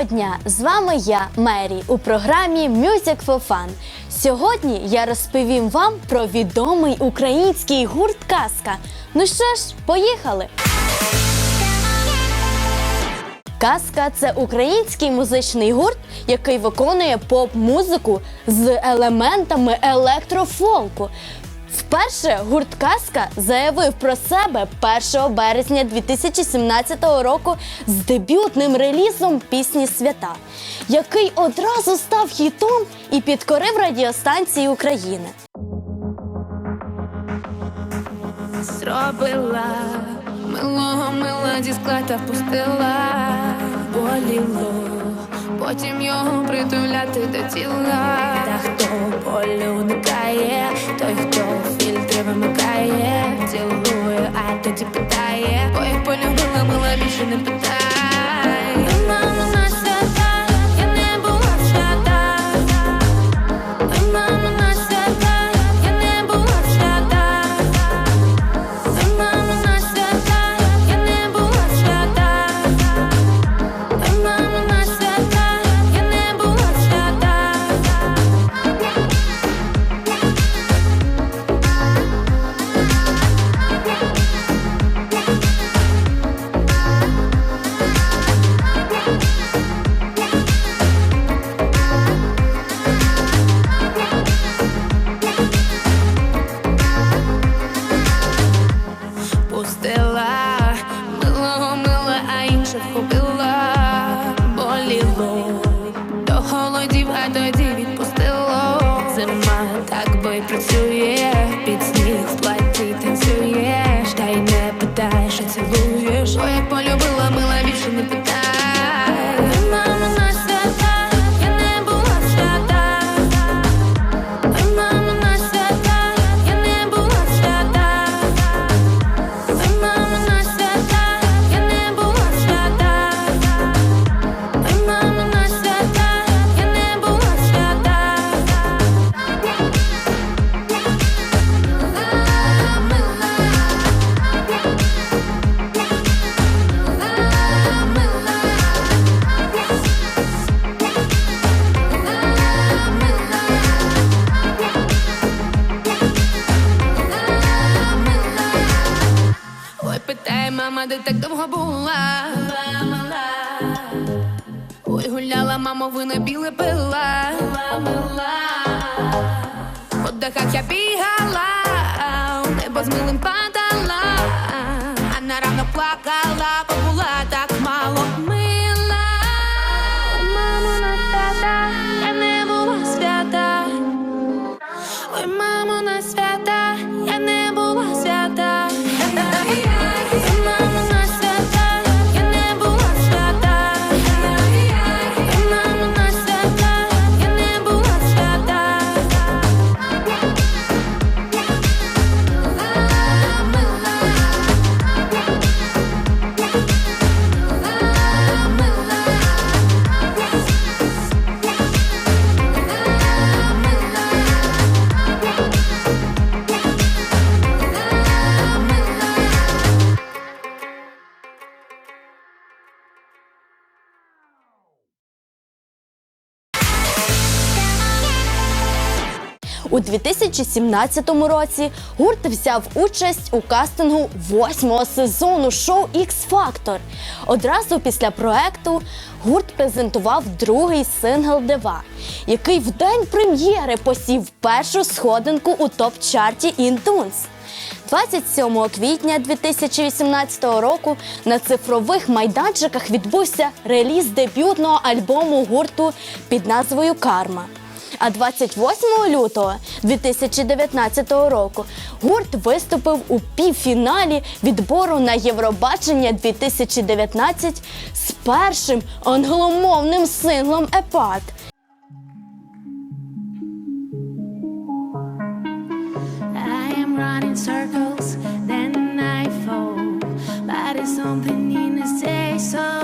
Доброго дня! З вами я, Мері, у програмі Music for Fun. Сьогодні я розповім вам про відомий український гурт Казка. Ну що ж, поїхали! Казка це український музичний гурт, який виконує поп-музику з елементами електрофолку. Вперше гурт Казка заявив про себе 1 березня 2017 року з дебютним релізом пісні Свята, який одразу став хітом і підкорив радіостанції України. Зробила милого мила зі скла та впустила боліло, потім його притуляти до тіла. Та хто болю уникає, той, хто фільтри вимикає, цілує, а тоді питає, бо як полюбила, мила більше не питає. da que birra. У 2017 році гурт взяв участь у кастингу восьмого сезону шоу X Factor. Одразу після проекту гурт презентував другий сингл Дева, який в день прем'єри посів першу сходинку у топ-чарті iTunes. 27 квітня 2018 року на цифрових майданчиках відбувся реліз дебютного альбому гурту під назвою Карма. А 28 лютого 2019 року гурт виступив у півфіналі відбору на Євробачення 2019 з першим англомовним синглом Епат. Circles, then I fall. But it's something in this day so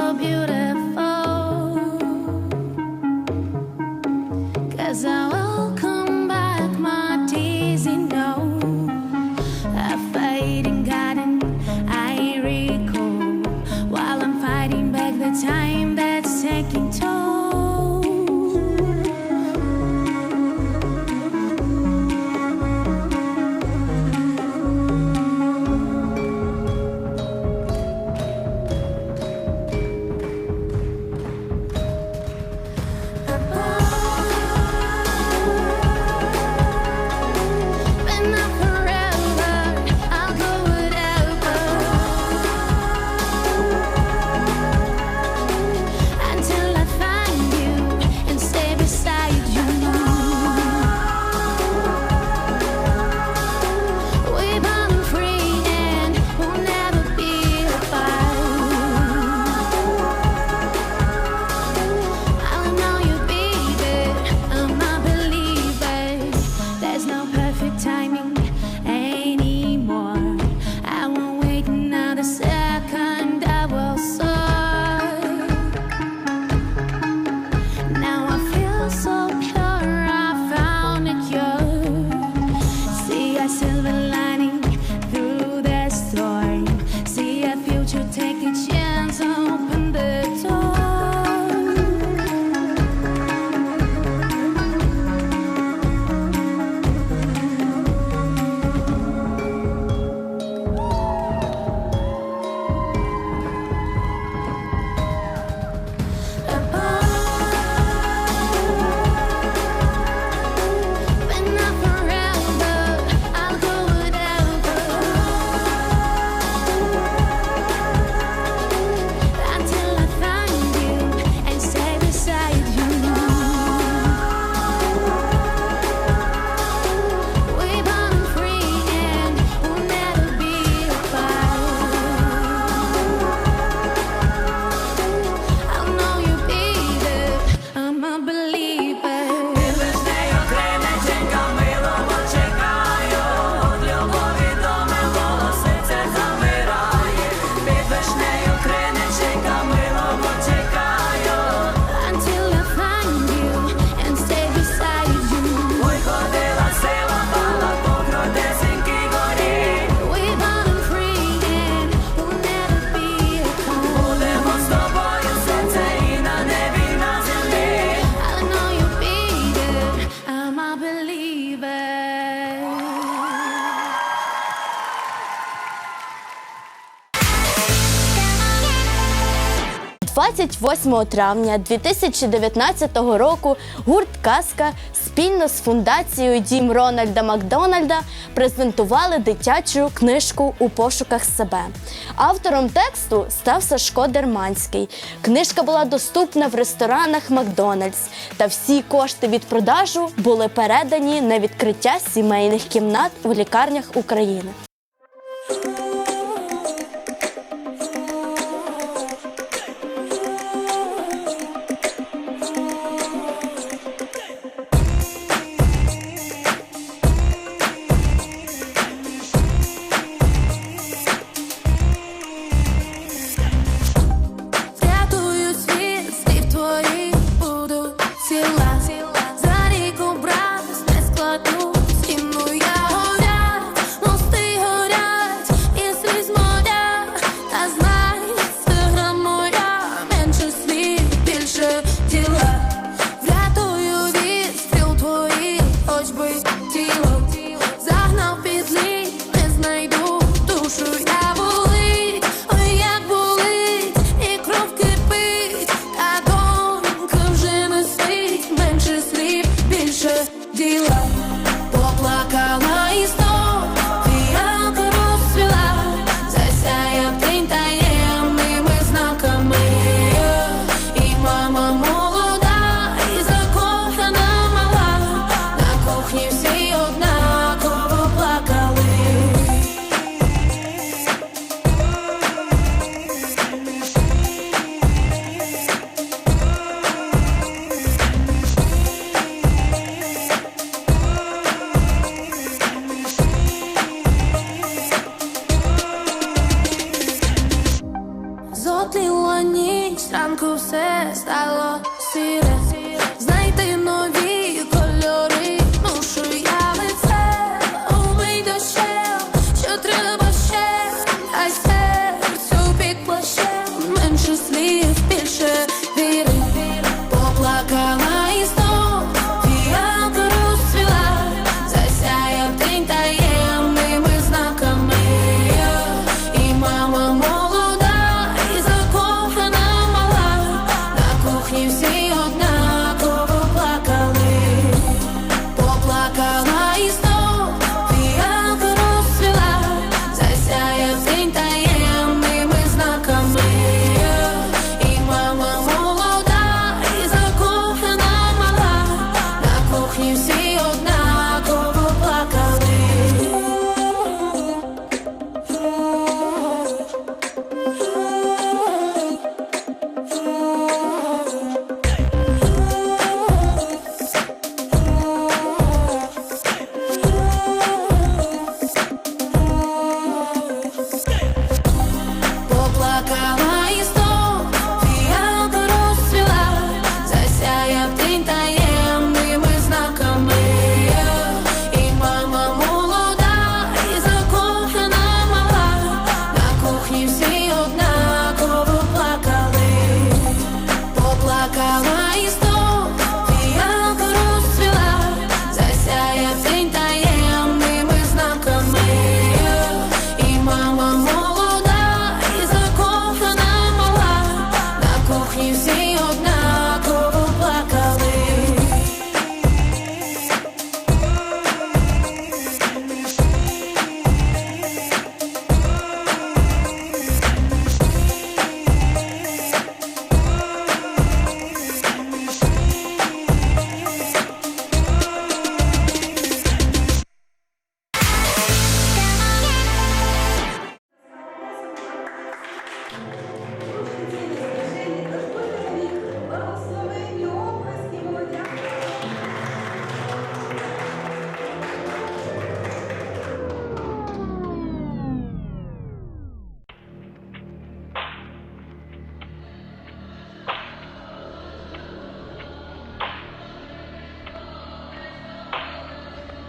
28 травня 2019 року гурт Казка спільно з фундацією Дім Рональда Макдональда презентували дитячу книжку у пошуках себе. Автором тексту став Сашко Дерманський. Книжка була доступна в ресторанах Макдональдс, та всі кошти від продажу були передані на відкриття сімейних кімнат у лікарнях України. Oh. ранку все стало.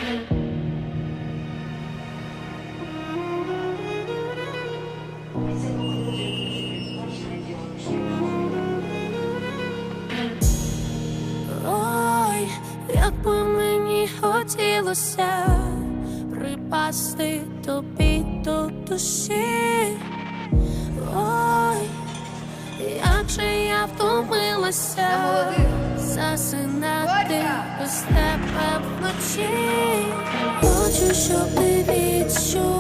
Ой, як би мені хотілося припасти тобі до душі. Вчимося засинати без тебе вночі. Хочу, щоб ти відчув.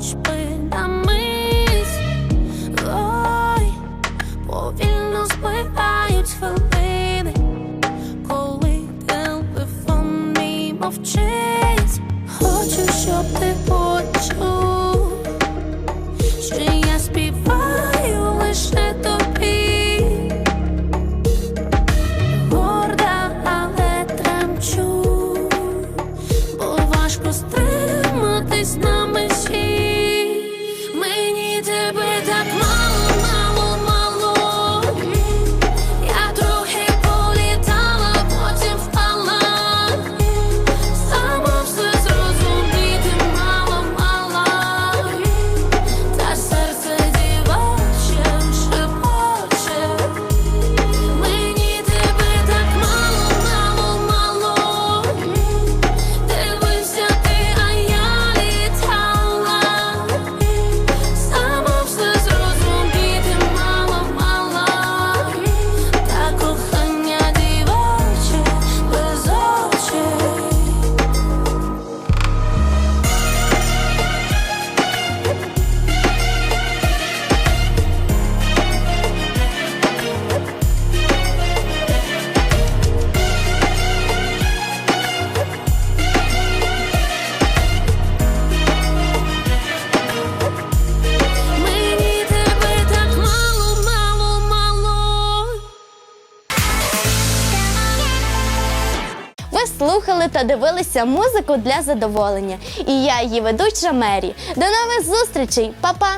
хоч би на мить Ой, повільно збивають хвилини, коли телефон мій мовчить, хочу, щоб ти. to break слухали та дивилися музику для задоволення. І я, її ведуча Мері. До нових зустрічей, Па-па!